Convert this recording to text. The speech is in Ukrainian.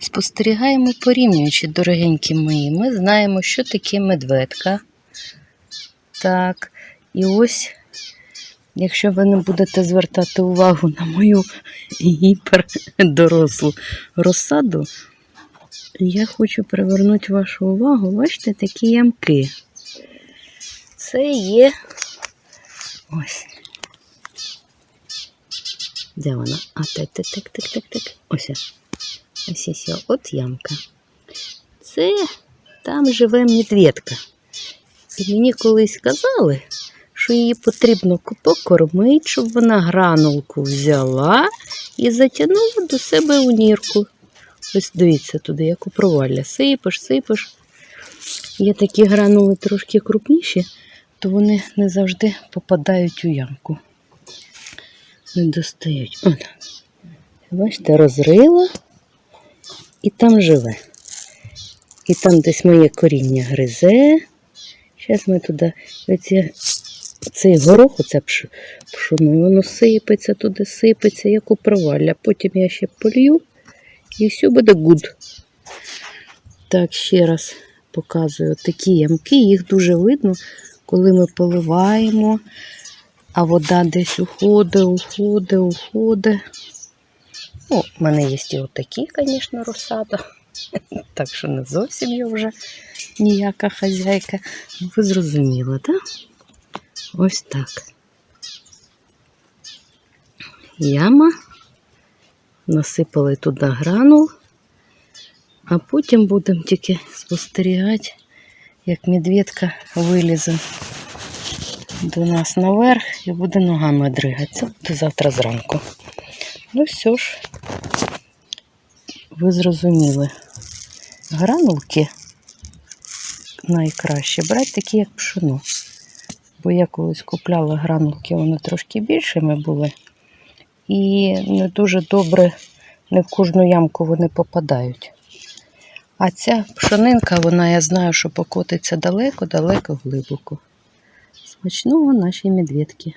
Спостерігаємо порівнюючи, дорогенькі мої. Ми знаємо, що таке медведка. Так, і ось, якщо ви не будете звертати увагу на мою гіпердорослу розсаду, я хочу привернути вашу увагу. Бачите, такі ямки. Це є ось. Де вона? А так, так, так, так, так, так. Ось. Ось. Ось от ямка. Це там живе медведка. І мені колись казали, що її потрібно покормити, щоб вона гранулку взяла і затягнула до себе у нірку. Ось дивіться туди, як у провалля. Сипиш, сипиш. Є такі гранули трошки крупніші, то вони не завжди попадають у ямку. Не достають. От. Бачите, розрила і там живе. І там десь моє коріння гризе. Зараз ми туди оці, цей горох, оце пш- пшоно, воно сипеться туди, сипеться, як у провалля. Потім я ще полью і все буде гуд. Так, ще раз показую такі ямки, їх дуже видно, коли ми поливаємо, а вода десь уходить, уходить, уходить. Ну, в мене є і отакі, звісно, розсада. Так що не зовсім я вже ніяка хазяйка. Ви зрозуміли, так? Ось так. Яма. Насипали туди гранул, а потім будемо тільки спостерігати, як медведка вилізе до нас наверх і буде ногами дригати. Це завтра зранку. Ну все ж, ви зрозуміли. Гранулки найкраще брати такі, як пшено. Бо я колись купляла гранулки, вони трошки більшими були. І не дуже добре, не в кожну ямку вони попадають. А ця пшонинка, вона, я знаю, що покотиться далеко-далеко глибоко. Смачного нашій медведки.